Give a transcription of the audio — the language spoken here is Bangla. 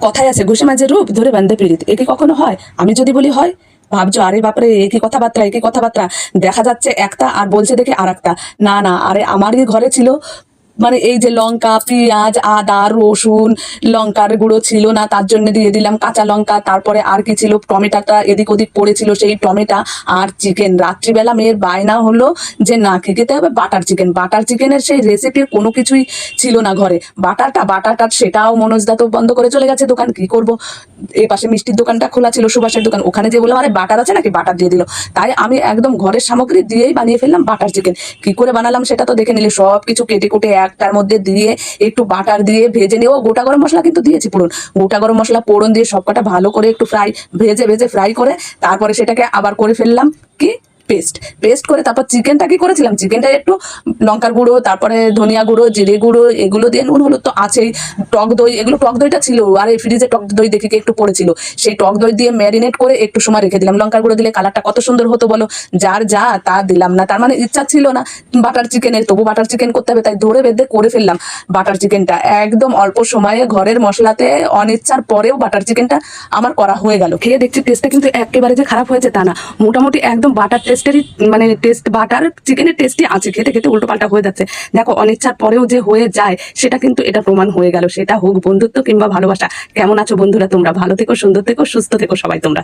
কথায় আছে, ঘুষে মাঝে রূপ ধরে বান্ধে পীড়িত। এ কি কখনো হয়? আমি যদি বলি হয়, ভাবছ, আরে বাপরে একই কথাবার্তা একই কথাবার্তা। দেখা যাচ্ছে, একটা আর বলছে দেখে আর না না, আরে আমারই ঘরে ছিল মানে এই যে লঙ্কা, পেঁয়াজ, আদা, রসুন, লঙ্কার গুঁড়ো ছিল না, তার জন্য দিয়ে দিলাম কাঁচা লঙ্কা। তারপরে আর কি ছিল? টমেটোটা এদিক ওদিক পড়েছিল সেই টমেটো আর চিকেন রাত্রিবেলা মেয়ের বায়না হলো যে, না খেতে হবে? বাটার চিকেন বাটার চিকেনের সেই রেসিপির কোনো কিছুই ছিল না ঘরে। বাটারটা বাটারটা, সেটাও মনোজদা তো বন্ধ করে চলে গেছে দোকান। কি করব? এই পাশে মিষ্টির দোকানটা খোলা ছিল, সুভাষের দোকান। ওখানে যে বললাম, আরে বাটার আছে নাকি? বাটার দিয়ে দিল। তাই আমি একদম ঘরের সামগ্রী দিয়েই বানিয়ে ফেললাম বাটার চিকেন কি করে বানালাম সেটা তো দেখে নিলে? সব কিছু কেটে কুটে একটার মধ্যে দিয়ে একটু বাটার দিয়ে ভেজে নিয়ে, ও গোটা গরম মশলা কিন্তু দিয়েছি পুরন। গোটা গরম মশলা পোড়ন দিয়ে সবকটা ভালো করে একটু ফ্রাই ভেজে ভেজে ফ্রাই করে, তারপরে সেটাকে আবার করে ফেললাম, কি? পেস্ট পেস্ট করে তারপর চিকেনটা কি করেছিলাম? চিকেনটা একটু লঙ্কার গুঁড়ো, তারপরে ধনিয়া গুঁড়ো, জিরে গুঁড়ো, এগুলো দিয়ে নুন, হলুদ তো আছেই। টক দই, এগুলো টক দইটা ছিল, আর এই ফ্রিজে টক দই দেখে একটু পড়েছিল। সেই টক দই দিয়ে ম্যারিনেট করে একটু সময় রেখে দিলাম। লঙ্কার গুঁড়ো দিলে কালারটা কত সুন্দর হতো বলো? যার যা, তা দিলাম না। তার মানে ইচ্ছা ছিল না বাটার চিকেনের তবু বাটার চিকেন করতে হবে, তাই ধরে বেঁধে করে ফেললাম বাটার চিকেনটা একদম অল্প সময়ে ঘরের মশলাতে অনিচ্ছার পরেও বাটার চিকেনটা আমার করা হয়ে গেল। খেয়ে দেখছি টেস্টটা কিন্তু একেবারে যে খারাপ হয়েছে তা না। মোটামুটি একদম বাটার টেস্টেরই মানে টেস্ট বাটার চিকেনের টেস্টই আছে, খেতে খেতে উল্টো পাল্টা হয়ে যাচ্ছে। দেখো, অনিচ্ছার পরেও যে হয়ে যায়, সেটা কিন্তু এটা প্রমাণ হয়ে গেল। সেটা হোক বন্ধুত্ব কিংবা ভালোবাসা। কেমন আছো বন্ধুরা তোমরা? ভালো থেকো, সুন্দর থেকো, সুস্থ থেকো সবাই তোমরা।